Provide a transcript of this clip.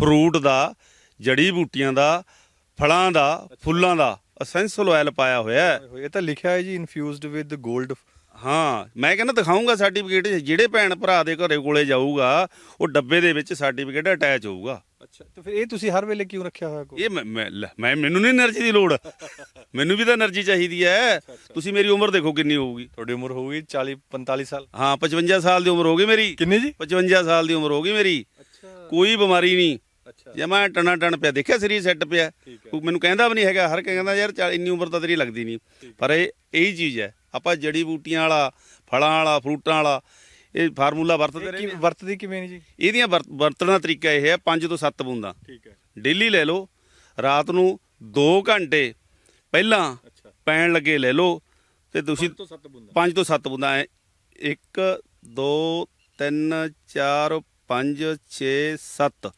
Fruit ਦਾ ਜੜੀ ਬੂਟੀਆਂ ਦਾ ਫਲਾਂ ਦਾ ਫੁੱਲਾਂ ਦਾ ਅਸੈਂਸ਼ਲ ਆਇਲ ਪਾਇਆ ਹੋਇਆ ਹੈ। ਇਹ ਤਾਂ ਲਿਖਿਆ ਹੈ ਜੀ ਇਨਫਿਊਜ਼ਡ ਵਿਦ 골ਡ ਹਾਂ ਮੈਂ ਕਹਿੰਦਾ ਦਿਖਾਉਂਗਾ ਸਰਟੀਫਿਕੇਟ ਜਿਹੜੇ ਭੈਣ ਭਰਾ ਦੇ ਘਰੇ ਕੋਲੇ ਜਾਊਗਾ ਉਹ ਡੱਬੇ ਦੇ ਵਿੱਚ ਸਰਟੀਫਿਕੇਟ ਅਟੈਚ ਹੋਊਗਾ। ਅੱਛਾ ਤੇ ਫਿਰ ਇਹ ਤੁਸੀਂ ਹਰ ਵੇਲੇ ਕਿਉਂ ਰੱਖਿਆ ਹੋਇਆ ਕੋਈ? ਇਹ ਮੈਂ- ਮੈਨੂੰ ਨਹੀਂ એનર્ਜੀ ਦੀ ਲੋੜ। ਮੈਨੂੰ ਵੀ ਤਾਂ એનર્ਜੀ ਚਾਹੀਦੀ ਹੈ। ਤੁਸੀਂ ਮੇਰੀ ਉਮਰ ਦੇਖੋ ਕਿੰਨੀ ਹੋਊਗੀ। ਤੁਹਾਡੀ ਉਮਰ ਹੋਊਗੀ 40 45 ਸਾਲ। ਹਾਂ 55 ਸਾਲ ਦੀ ਉਮਰ ਹੋ ਗਈ ਮੇਰੀ। ਕਿੰਨੀ ਜੀ? 55 ਸਾਲ ਦੀ ਉਮਰ ਹੋ ਗਈ ਮੇਰੀ। ਅੱਛਾ। ਕੋਈ ਬਿਮਾਰੀ ਨਹੀਂ। ਅੱਛਾ। ਜੇ ਮੈਂ ਟਣਾ ਟਣ ਪਿਆ ਦੇਖਿਆ ਸਰੀਰ ਸੈੱਟ ਪਿਆ? ਠੀਕ ਹੈ। ਕੋਈ ਮੈਨੂੰ ਕਹਿੰਦਾ ਵੀ ਨਹੀਂ ਹੈਗਾ ਹਰ ਕਹਿੰਦਾ ਯਾਰ ਇੰਨੀ ਉਮਰ ਤਾਂ ਤੇਰੀ ਲੱਗਦੀ ਨਹੀਂ। ਪਰ ਇਹ ਇਹੀ ਚੀਜ਼ ਹੈ ਆਪਾਂ ਜੜੀ ਬੂਟੀਆਂ ਵਾਲਾ ਫਲਾਂ ਵਾਲਾ ਫਰੂਟਾਂ ਵਾਲਾ ਇਹ ਫਾਰਮੂਲਾ ਵਰਤਦੇ ਇਹ ਰਹਿੰਦੇ ਕੀ ਹਾਂ। ਵਰਤਦੀ ਕਿਵੇਂ ਨੇ ਜੀ? ਇਹਦੀਆਂ ਵਰਤ- ਵਰਤਣ ਦਾ ਤਰੀਕਾ ਇਹ ਹੈ 5 ਤੋਂ 7 ਬੂੰਦਾਂ। ਠੀਕ ਹੈ। ਡੇਲੀ ਲੈ ਲਓ ਰਾਤ ਨੂੰ 2 ਘੰਟੇ ਪਹਿਲਾਂ ਪੈਣ ਲੱਗੇ ਲੈ ਲਓ ਤੇ ਤੁਸੀਂ ਤੋਂ 7 ਬੁੰਦਾ। 5 ਤੋਂ 7 ਬੂੰਦਾਂ 1 2 3 4 5 6 7